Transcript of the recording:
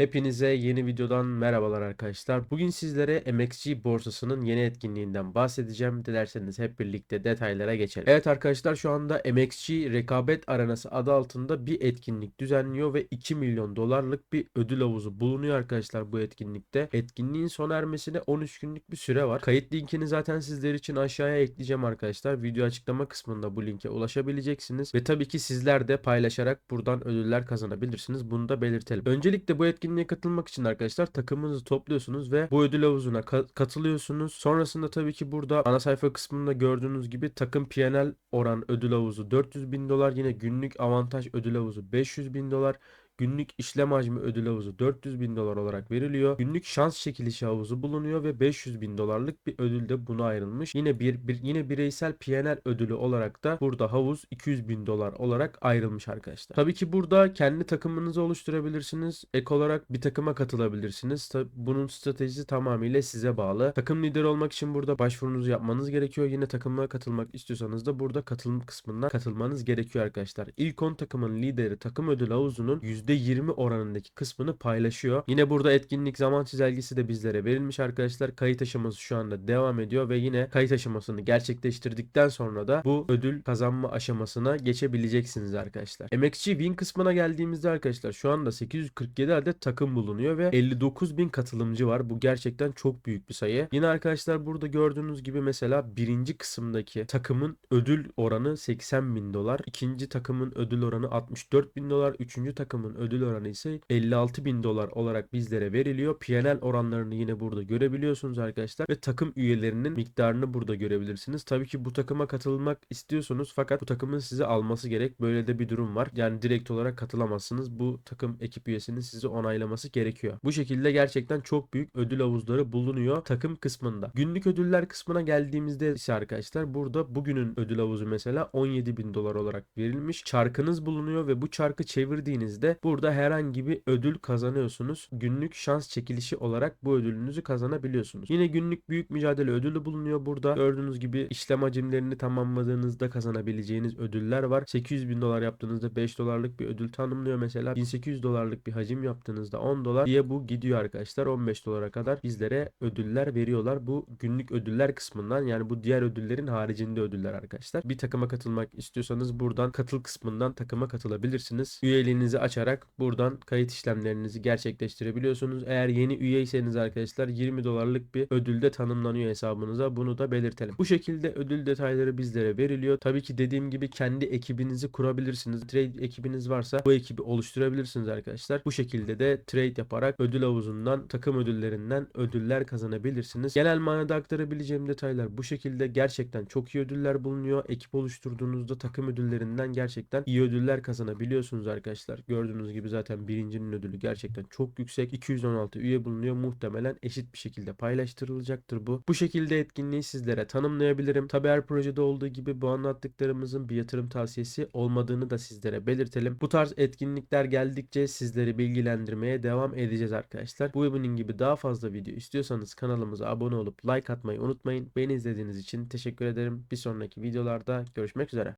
Hepinize yeni videodan merhabalar arkadaşlar. Bugün sizlere MXG borsasının yeni etkinliğinden bahsedeceğim. Dilerseniz hep birlikte detaylara geçelim. Evet arkadaşlar şu anda MXG Rekabet Arenası adı altında bir etkinlik düzenliyor ve 2 milyon dolarlık bir ödül havuzu bulunuyor arkadaşlar bu etkinlikte. Etkinliğin sona ermesine 13 günlük bir süre var. Kayıt linkini zaten sizler için aşağıya ekleyeceğim arkadaşlar. Video açıklama kısmında bu linke ulaşabileceksiniz ve tabii ki sizler de paylaşarak buradan ödüller kazanabilirsiniz. Bunu da belirtelim. Öncelikle bu etkinliğe katılmak için arkadaşlar takımınızı topluyorsunuz ve bu ödül havuzuna ka- katılıyorsunuz. Sonrasında tabii ki burada ana sayfa kısmında gördüğünüz gibi takım PNL oran ödül havuzu 400 bin dolar. Yine günlük avantaj ödül havuzu 500 bin dolar. Günlük işlem hacmi ödül havuzu 400 bin dolar olarak veriliyor. Günlük şans çekilişi havuzu bulunuyor ve 500 bin dolarlık bir ödül de buna ayrılmış. Yine bir, bir yine bireysel PNL ödülü olarak da burada havuz 200 bin dolar olarak ayrılmış arkadaşlar. Tabii ki burada kendi takımınızı oluşturabilirsiniz. Ek olarak bir takıma katılabilirsiniz. Tabii bunun stratejisi tamamıyla size bağlı. Takım lideri olmak için burada başvurunuzu yapmanız gerekiyor. Yine takıma katılmak istiyorsanız da burada katılım kısmından katılmanız gerekiyor arkadaşlar. İlk 10 takımın lideri takım ödül havuzunun %20 oranındaki kısmını paylaşıyor. Yine burada etkinlik zaman çizelgesi de bizlere verilmiş arkadaşlar. Kayıt aşaması şu anda devam ediyor ve yine kayıt aşamasını gerçekleştirdikten sonra da bu ödül kazanma aşamasına geçebileceksiniz arkadaşlar. MXG Win kısmına geldiğimizde arkadaşlar şu anda 847 adet takım bulunuyor ve 59 bin katılımcı var. Bu gerçekten çok büyük bir sayı. Yine arkadaşlar burada gördüğünüz gibi mesela birinci kısımdaki takımın ödül oranı 80 bin dolar. ikinci takımın ödül oranı 64 bin dolar. Üçüncü takımın ödül oranı ise 56 bin dolar olarak bizlere veriliyor. PNL oranlarını yine burada görebiliyorsunuz arkadaşlar. Ve takım üyelerinin miktarını burada görebilirsiniz. Tabii ki bu takıma katılmak istiyorsunuz fakat bu takımın sizi alması gerek. Böyle de bir durum var. Yani direkt olarak katılamazsınız. Bu takım ekip üyesinin sizi onaylaması gerekiyor. Bu şekilde gerçekten çok büyük ödül havuzları bulunuyor takım kısmında. Günlük ödüller kısmına geldiğimizde ise arkadaşlar burada bugünün ödül havuzu mesela 17 bin dolar olarak verilmiş. Çarkınız bulunuyor ve bu çarkı çevirdiğinizde burada herhangi bir ödül kazanıyorsunuz. Günlük şans çekilişi olarak bu ödülünüzü kazanabiliyorsunuz. Yine günlük büyük mücadele ödülü bulunuyor burada. Gördüğünüz gibi işlem hacimlerini tamamladığınızda kazanabileceğiniz ödüller var. 800 bin dolar yaptığınızda 5 dolarlık bir ödül tanımlıyor mesela. 1800 dolarlık bir hacim yaptığınızda 10 dolar diye bu gidiyor arkadaşlar. 15 dolara kadar bizlere ödüller veriyorlar. Bu günlük ödüller kısmından yani bu diğer ödüllerin haricinde ödüller arkadaşlar. Bir takıma katılmak istiyorsanız buradan katıl kısmından takıma katılabilirsiniz. Üyeliğinizi açarak buradan kayıt işlemlerinizi gerçekleştirebiliyorsunuz. Eğer yeni üyeyseniz arkadaşlar 20 dolarlık bir ödül de tanımlanıyor hesabınıza. Bunu da belirtelim. Bu şekilde ödül detayları bizlere veriliyor. Tabii ki dediğim gibi kendi ekibinizi kurabilirsiniz. Trade ekibiniz varsa bu ekibi oluşturabilirsiniz arkadaşlar. Bu şekilde de trade yaparak ödül havuzundan, takım ödüllerinden ödüller kazanabilirsiniz. Genel manada aktarabileceğim detaylar bu şekilde. Gerçekten çok iyi ödüller bulunuyor. Ekip oluşturduğunuzda takım ödüllerinden gerçekten iyi ödüller kazanabiliyorsunuz arkadaşlar. Gördüğünüz gibi zaten birincinin ödülü gerçekten çok yüksek. 216 üye bulunuyor. Muhtemelen eşit bir şekilde paylaştırılacaktır bu. Bu şekilde etkinliği sizlere tanımlayabilirim. Tabi her projede olduğu gibi bu anlattıklarımızın bir yatırım tavsiyesi olmadığını da sizlere belirtelim. Bu tarz etkinlikler geldikçe sizleri bilgilendirmeye devam edeceğiz arkadaşlar. Bu bunun gibi daha fazla video istiyorsanız kanalımıza abone olup like atmayı unutmayın. Beni izlediğiniz için teşekkür ederim. Bir sonraki videolarda görüşmek üzere.